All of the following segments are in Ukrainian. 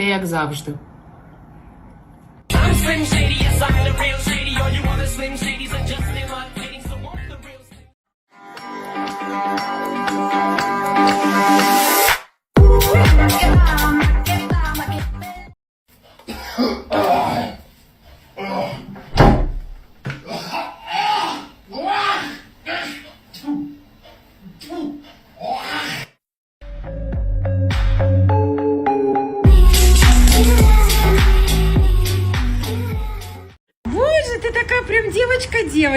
Та те як завжди. I'm Slim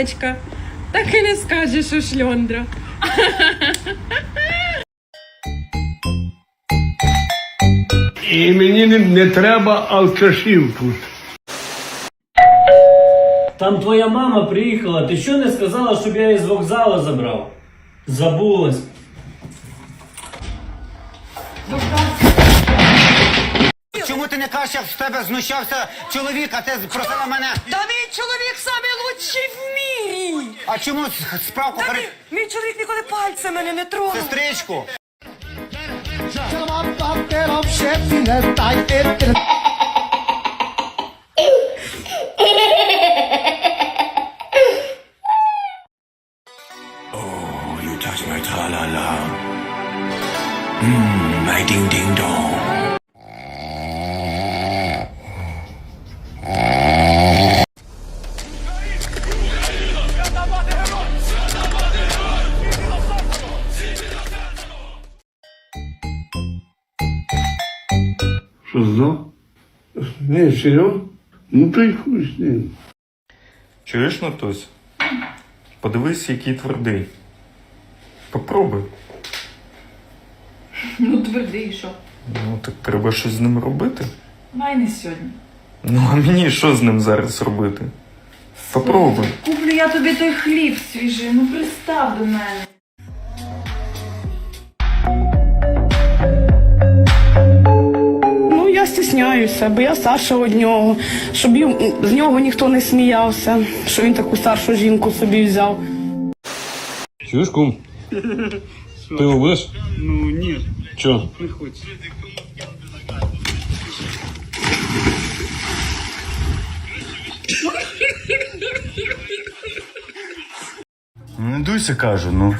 дівочка-дівочка. Так і не скажеш, що шльондра. І мені не, не треба алкашів тут. Там твоя мама приїхала, ти що не сказала, щоб я її з вокзалу забрав? Забулась. Чому ти не кажеш, як з тебе знущався чоловік, а ти просила мене? Та мій чоловік найкращий лучший в мірі. А чому справку Та перед мій, мій чоловік ніколи пальцем мене не тронув. сестричку? Що? Не, серйозно? Ну то й хуй з ним. Чуєш, Натусь? Подивись, який твердий. Попробуй. Ну, твердий, що? Ну, так треба щось з ним робити. Май не сьогодні. Ну, а мені що з ним зараз робити? Попробуй. Куплю я тобі той хліб свіжий, ну пристав до мене. Я стісняюся, бо я старша від нього, щоб з нього ніхто не сміявся, що він таку старшу жінку собі взяв. Чуєш, кум? Ти його будеш? Ну ні, Чо? не хочу. Ну, Не дуйся, кажу, ну.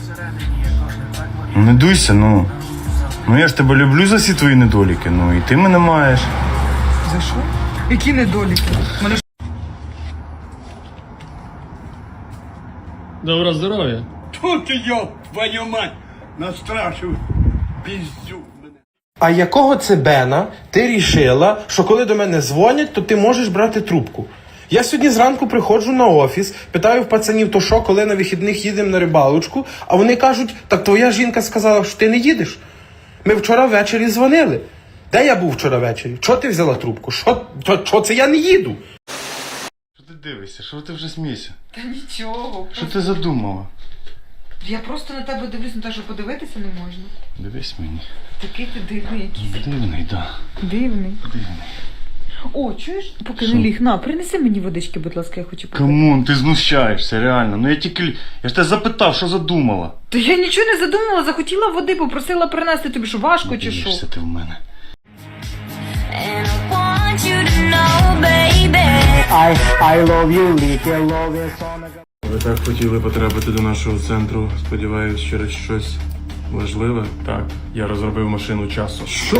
Ну, Не дуйся, ну. Ну я ж тебе люблю за всі твої недоліки, ну і ти мене маєш. За що? Які недоліки? Мене Добро здоров'я. Тут йоп, твою мать, настрашив піздю мене. А якого це Бена ти рішила, що коли до мене дзвонять, то ти можеш брати трубку? Я сьогодні зранку приходжу на офіс, питаю в пацанів, то що, коли на вихідних їдемо на рибалочку, а вони кажуть, так твоя жінка сказала, що ти не їдеш. Ми вчора ввечері дзвонили. Де я був вчора ввечері? Чого ти взяла трубку? Що, це я не їду? Що ти дивишся? Що ти вже смійся? Та нічого. Що ти задумала? Я просто на тебе дивлюсь, на те, що подивитися не можна. Дивись мені. Такий ти дивний якийсь. Дивний, да. Дивний. Дивний. О, чуєш? Поки не ліг. На, принеси мені водички, будь ласка, я хочу попити. Камон, ти знущаєшся, реально. Ну я тільки. Я ж тебе запитав, що задумала. Та я нічого не задумала, захотіла води, попросила принести тобі, що важко чи що. Ти в мене. Ви так хотіли потрапити до нашого центру. Сподіваюсь, через щось важливе. Так, я розробив машину часу. Що?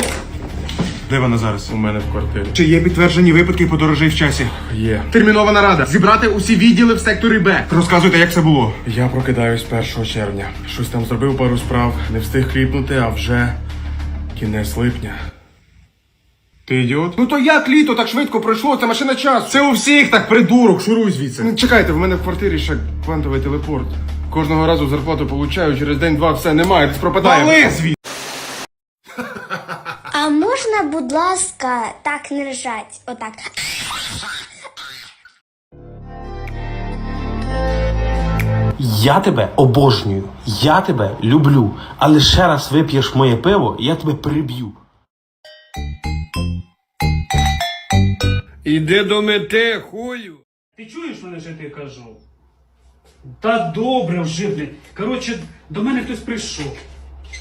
Де вона зараз? У мене в квартирі. Чи є підтверджені випадки подорожей в часі? Є. Термінова нарада. Зібрати усі відділи в секторі Б. Розказуйте, як це було. Я прокидаюсь 1 червня. Щось там зробив пару справ, не встиг кліпнути, а вже кінець липня. Ти ідіот? Ну то як літо так швидко пройшло? Це машина часу. Це у всіх так придурок, шуруй звідси. Ну, Чекайте, в мене в квартирі ще квантовий телепорт. Кожного разу зарплату получаю, через день-два все немає, десь пропадає. Вали звідси. А можна, будь ласка, так не ржать? Отак. Я тебе обожнюю, я тебе люблю, але ще раз вип'єш моє пиво, я тебе приб'ю. Іди до мети, хую. Ти чуєш мене, що я тобі кажу? Та добре вже, блін. Коротше, до мене хтось прийшов.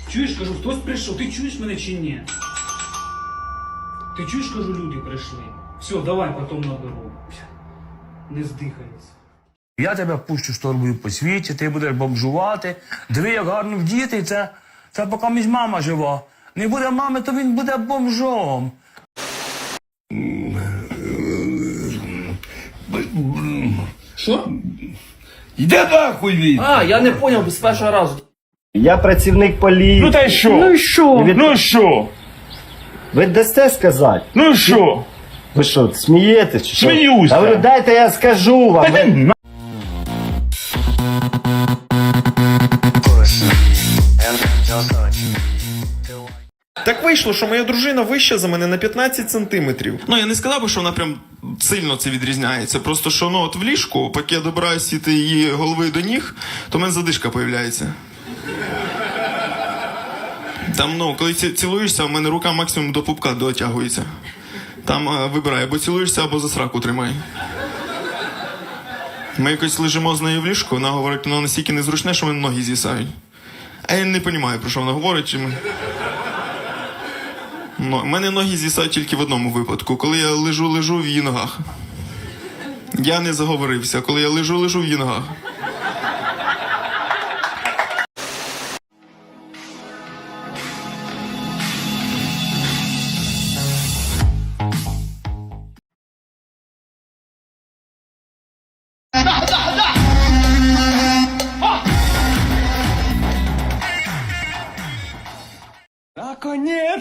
Чуєш, кажу, хтось прийшов. Ти чуєш мене чи ні? Ти чуєш, кажу, люди прийшли. Все, давай потім наберу. Не здихається. Я тебе пущу з торбою по світі, ти будеш бомжувати. Диви, як гарно вдіти, це, це поки між мама жива. Не буде мами, то він буде бомжом. Що? Йде нахуй він! А, я не поняв з першого разу. Я працівник поліції. Ну та й що? Ну і що? Ну що? Ви дасте сказати? Ну що? Ви що, смієтесь чи що? Сміюся. ви дайте я скажу вам. Та на- Так вийшло, що моя дружина вища за мене на 15 сантиметрів. Ну, я не сказав би, що вона прям сильно це відрізняється. Просто що ну от в ліжку, поки я добираюся від її голови до ніг, то в мене задишка появляється. Там, ну, коли ці- цілуєшся, у мене рука максимум до пупка дотягується. Там е, вибирай, або цілуєшся, або за сраку тримай. Ми якось лежимо з нею в ліжку, вона говорить, ну настільки незручне, що мене ноги з'їсають. А я не розумію, про що вона говорить. Чи ми... У мене ноги з'їсають тільки в одному випадку, коли я лежу, лежу в її ногах. Я не заговорився, коли я лежу, лежу в її ногах.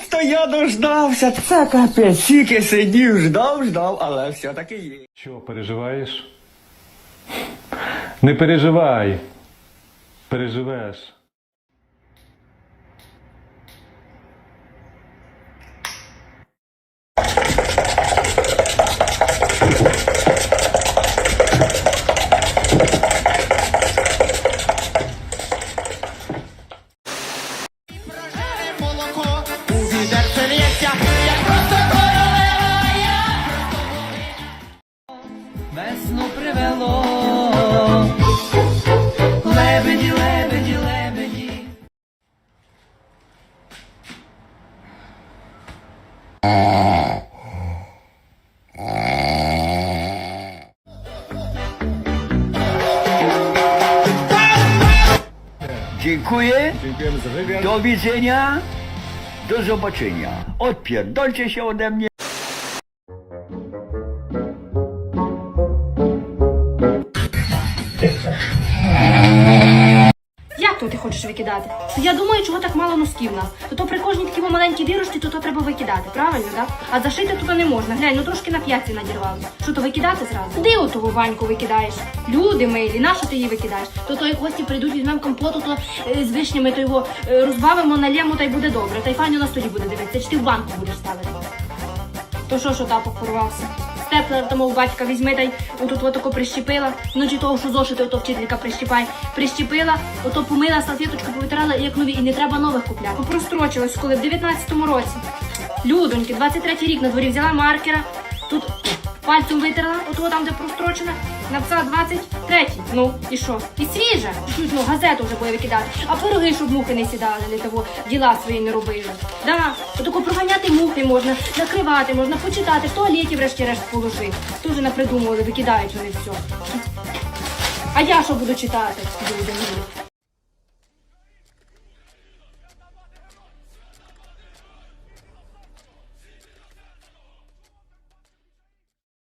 Наконець-то я дождався. Це капець. Тільки сидів, ждав, ждав, але все-таки є. Що, переживаєш? Не переживай. Переживеш. Весну привело. Лебеді, лебеді, лебеді. Dziękuję. Do widzenia. Do zobaczenia. Odpierdolcie się ode mnie. То ти хочеш викидати? Я думаю, чого так мало носків в нас. То, то при кожній такій маленькій дірочці, то, то треба викидати, правильно, так? А зашити тут не можна. Глянь, ну трошки на п'ятці надірвали. Що то викидати зразу? Де отого Ваньку викидаєш? Люди милі, на що ти її викидаєш? То то як гості прийдуть, візьмемо компоту, то е, з вишнями, то його е, розбавимо, нальємо, та й буде добре. Та й файно на столі буде дивитися. Чи ти в банку будеш ставити? То що, що тапок порвався? Степлер тому у батька візьми та й отут отако прищепила. Вночі того, що зошити, ото вчителька прищіпає. Прищепила, ото помила, салфеточку повитирала, як нові, і не треба нових купляти. Прострочилась, коли в 19-му році. Людоньки, 23-й рік на дворі взяла маркера, тут пальцем витерла, ото там, де прострочена, написала 23-й. Ну, і що? І свіже. Ну, газету вже буде викидати. А пироги, щоб мухи не сідали, не того діла свої не робили. Да, отако проганяти мухи можна, накривати можна, почитати, в туалеті врешті-решт положити. Дуже напридумували, викидають вони все. А я що буду читати? Люди?